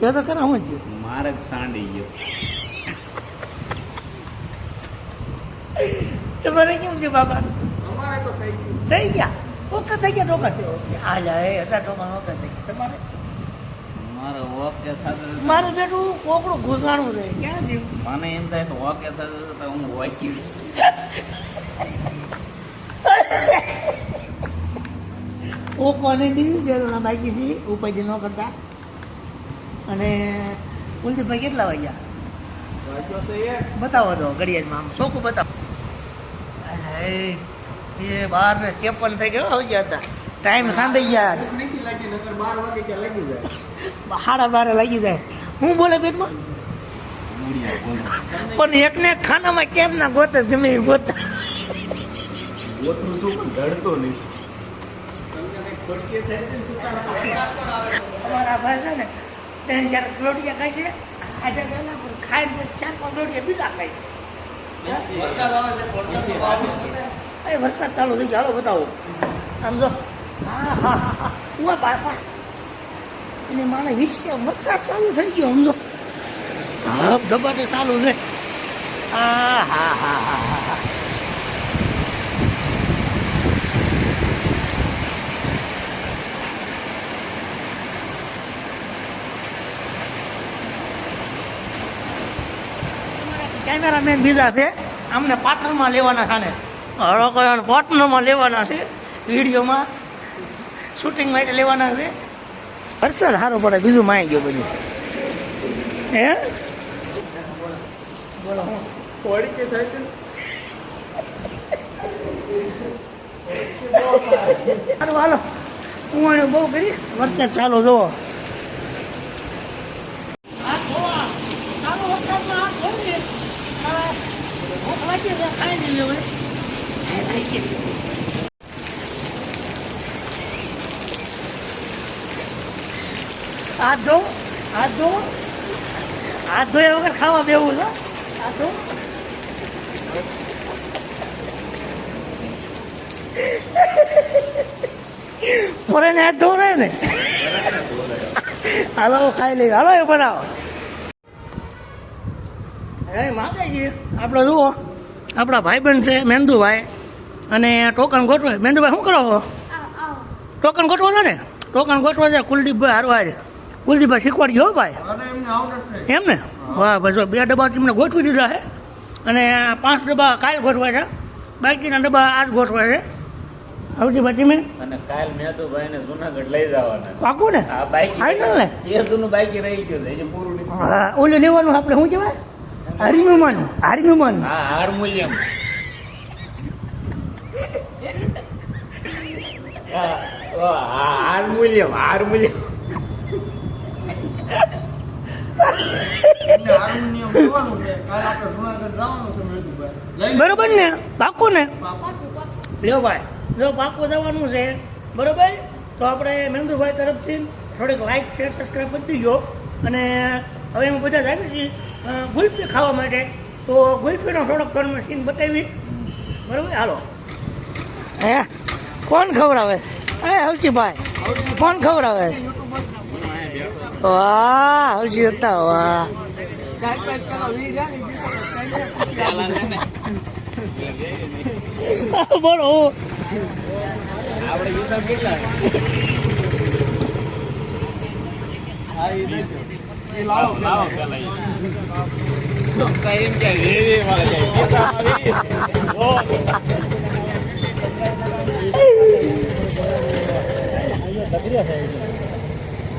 કે તો ખરા હું છે. મારે જ સાંડી ગયો. તમારે કેમ છે બાબા? અમારે તો થઈ ગયું. થઈ ગયા? ઓકે થઈ ગયા ટોકન આ જાય હજાર ટોકન ઓકે થઈ ગયા. તમારે? મારે ઓકે થતું મારું બેટું કોકડું ઘૂસાણું છે. ક્યાં જીવ મને એમ થાય તો ઓકે થતું તો હું વાંચી ઓ કોને દીધું બે બાકી છે ઉપાયથી ન કરતા. અને કુલદીપભાઈ કેટલા વાગ્યા? છે એક. બતાવો તો ઘડિયાળમાં આમ. શોખું બતાવો. એ બાર ને ત્રેપન થઈ ગયો આવશે હતા. ટાઈમ સાંભળી ગયા. નથી લાગી નકર બાર વાગે ત્યાં લાગી જાય. સાડા બારે લાગી જાય. હું બોલે પેટમાં? બોલો પણ એકને ખાનામાં કેમ ના ગોતે જમે ગોતે. ગોતરું છું પણ જડતો નહીં. અમારા ભાઈ છે ને ત્રણ ચાર રોટિયા ખાય છે. આજે પહેલા પણ ખાઈને ચાર રોટિયા બીજા ખાય એ વરસાદ ચાલુ થઈ ગયો. હાલો બતાવો. આમ જો. હા હા હા હા. ઉવા બાપા અને મારે વિશે વરસાદ ચાલુ થઈ ગયો. સમજો હા દબાટે ચાલુ છે. હા હા હા. કેમેરામેન બીજા છે. અમને પાટણમાં લેવાના છે ને. હળો પાટણમાં લેવાના છે. વિડીયોમાં શૂટિંગ માટે લેવાના છે. વરસાદ સારો પડે, બીજું માય ગયો બધું. હે? બોલો હું કરી. વરસાદ ચાલો સારું હાલો હું એને બહુ કરી વરસાદ ચાલો જોવો હાથ ધો હાથ ધો હાથ ધોયા વગર ખાવા બેવું છે હાથ ધો ફોરેને હાથ ધો રહે ને હાલો, ખાઈ લઈ. હાલો, એ બનાવો. માતાજી આપણે જુઓ. આપણા ભાઈબંધ છે મેંદુભાઈ અને ટોકન ગોઠવે મેંદુભાઈ શું કરો છો? ટોકન ગોઠવો છો ને? ટોકન ગોઠવો છે કુલદીપભાઈ હારવાર. કુલદીપભાઈ શીખવાડજો હો ભાઈ. એમ ને? વાહ ભાઈ બે ડબ્બા તમને ગોઠવી દીધા છે. અને પાંચ ડબ્બા કાલ ગોઠવા છે. બાકીના ડબ્બા આજ ગોઠવાય છે. આવતી બાકી મેં અને કાલ મેદુભાઈ ને જુનાગઢ લઈ જવાના પાકું ને? આ બાઈક ફાઇનલ ને? એ જૂનું બાઈક રહી ગયું છે પૂરું હા ઓલું લેવાનું આપણે શું કહેવાય? હાર્મ્યુમન હાર્મ્યુમન હા હાર્મોનિયમ હા, હાર્મોનિયમ બરોબર ને? પાકું ને? પાપા લ્યો ભાઈ જો પાકું જવાનું છે. બરોબર? તો આપણે મેંદુભાઈ તરફથી થોડીક લાઈક શેર સબસ્ક્રાઈબ કરી દીજો. અને હવે હું બધા જાય છીએ ગુલ્ફી ખાવા માટે. તો ગુલ્ફીનો થોડોક ઘરનો સીન બતાવી. બરાબર? હાલો. હે? કોણ ખવડાવે? હે હવજીભાઈ. કોણ ખવડાવે? વાહ હવજી હતા વાહ. બોલો આપણે કેટલા? એ લાવો લાવો. કઈ કે વાળા ઓ,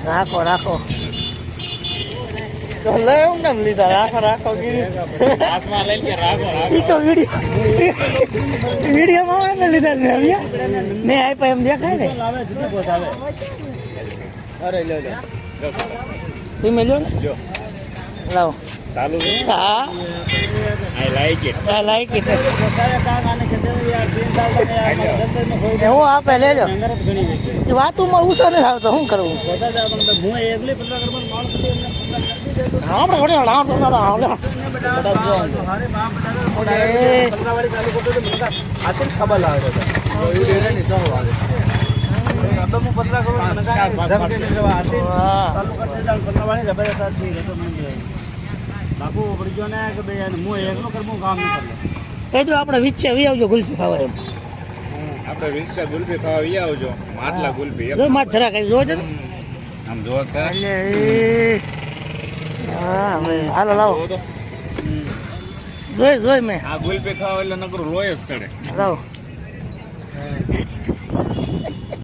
રાખો રાખો લે લીધા? રાખો રાખો લે તો વીડિયો વિડીયોમાં આવે ને લીધા મેં આપ્યા એમ દેખાય ને. અરે ચાલો. તમે લ્યો ને જો લાવો ચાલુ હા આઈ લાઈક ઇટ આ લાઈક ઇટ હું આપે લે લો. વાતુમાં ઉછો નથી આવતો શું કરવું આપણે વડે લાવ તો ના ખબર લાગે એ તો આપણે વિચ્છે વી આવજો ગુલ્ફી ખાવા એમ. આપણે વિચ્છે ગુલફી ખાવા વી આવજો. માટલા ગુલ્ફી જો માથ ધરા જોવો છે આમ જો હા હાલો લાવો. જોઈ જોઈ મેં. આ ગુલફી ખાવા એટલે નકરું લોય જ ચડે લાવો.